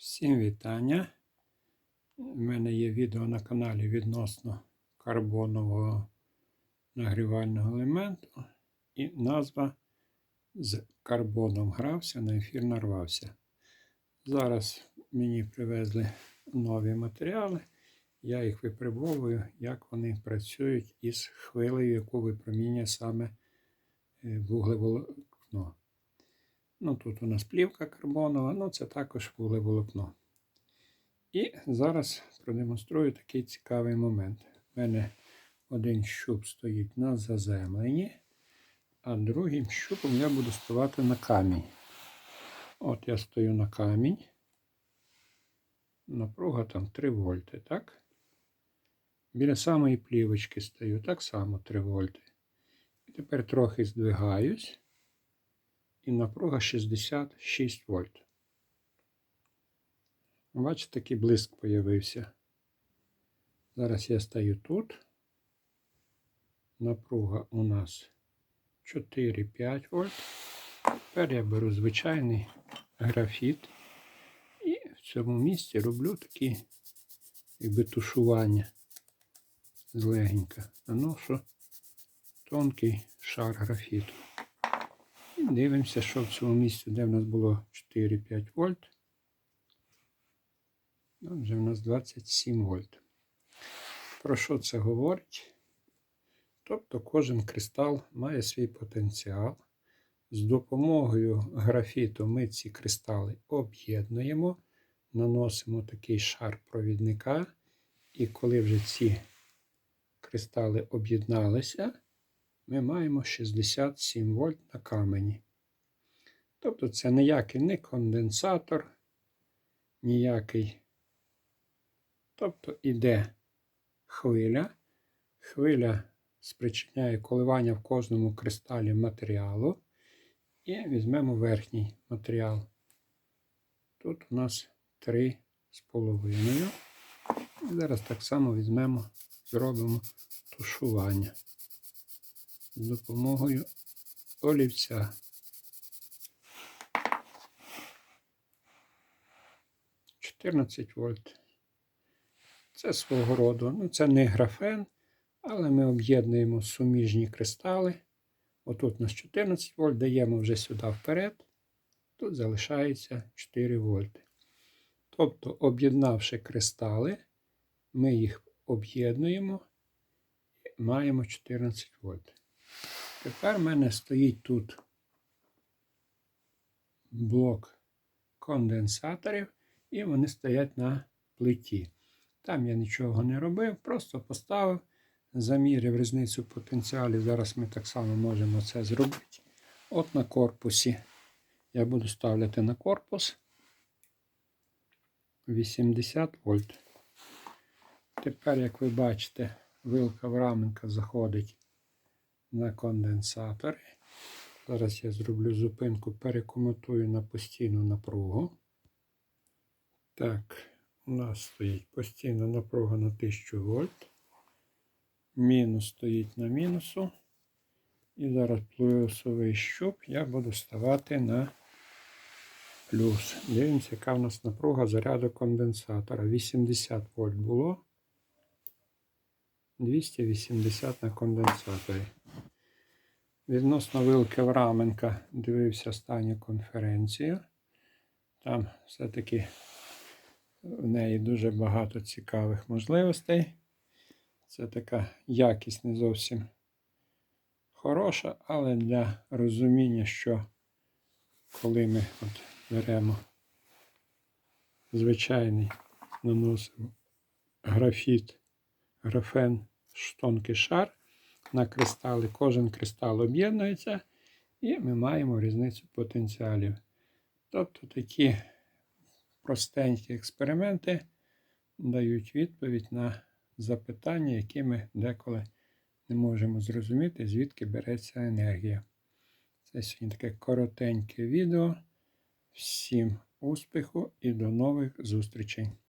Всім вітання. У мене є відео на каналі відносно карбонового нагрівального елементу. І назва з карбоном грався, на ефір нарвався. Зараз мені привезли нові матеріали. Я їх випробовую, як вони працюють із хвилею, яку випромінює саме е, вуглеволокно. Ну, тут у нас плівка карбонова, ну це також вуглеволокно. І зараз продемонструю такий цікавий момент. У мене один щуп стоїть на заземленні, а другим щупом я буду ставати на камінь. От я стою на камінь. Напруга там 3 вольти, так? Біля самої плівочки стою, так само 3 вольти. І тепер трохи здвигаюсь і напруга 66 вольт. Бачите, такий блиск появився. Зараз я стою тут. Напруга у нас 4-5 вольт. Тепер я беру звичайний графіт і в цьому місці роблю такі якби тушування злегенько. Наношу тонкий шар графіту. І дивимося, що в цьому місці, де в нас було 4-5 вольт. Ну, вже в нас 27 вольт. Про що це говорить? Тобто кожен кристал має свій потенціал. З допомогою графіту ми ці кристали об'єднуємо, наносимо такий шар провідника, і коли вже ці кристали об'єдналися, ми маємо 67 вольт на камені. Тобто це ніякий не конденсатор, ніякий. Тобто іде хвиля. Хвиля спричиняє коливання в кожному кристалі матеріалу. І візьмемо верхній матеріал. Тут у нас 3,5. І зараз так само візьмемо, зробимо тушування з допомогою олівця. Чотирнадцять вольт. Це свого роду. Ну, це не графен, але ми об'єднуємо суміжні кристали. Отут у нас 14 вольт, даємо вже сюди вперед. Тут залишається 4 вольти. Тобто, об'єднавши кристали, ми їх об'єднуємо і маємо 14 вольт. Тепер в мене стоїть тут блок конденсаторів, і вони стоять на плиті. Там я нічого не робив, просто поставив, заміряв різницю потенціалів. Зараз ми так само можемо це зробити. От на корпусі. Я буду ставляти на корпус 80 вольт. Тепер, як ви бачите, вилка в раменка заходить на конденсатори. Зараз я зроблю зупинку, перекомутую на постійну напругу. Так, у нас стоїть постійна напруга на 1000 вольт. Мінус стоїть на мінусу. І зараз плюсовий щуп я буду ставати на плюс. Дивимося, яка в нас напруга заряду конденсатора. 80 вольт було. 280 на конденсаторі. Відносно вилки Враменка дивився останню конференцію. Там все-таки в неї дуже багато цікавих можливостей. Це така якість не зовсім хороша, але для розуміння, що коли ми от беремо звичайний наносимо графіт, графен, тонкий шар на кристали. Кожен кристал об'єднується, і ми маємо різницю потенціалів. Тобто такі простенькі експерименти дають відповідь на запитання, які ми деколи не можемо зрозуміти, звідки береться енергія. Це сьогодні таке коротеньке відео. Всім успіху і до нових зустрічей!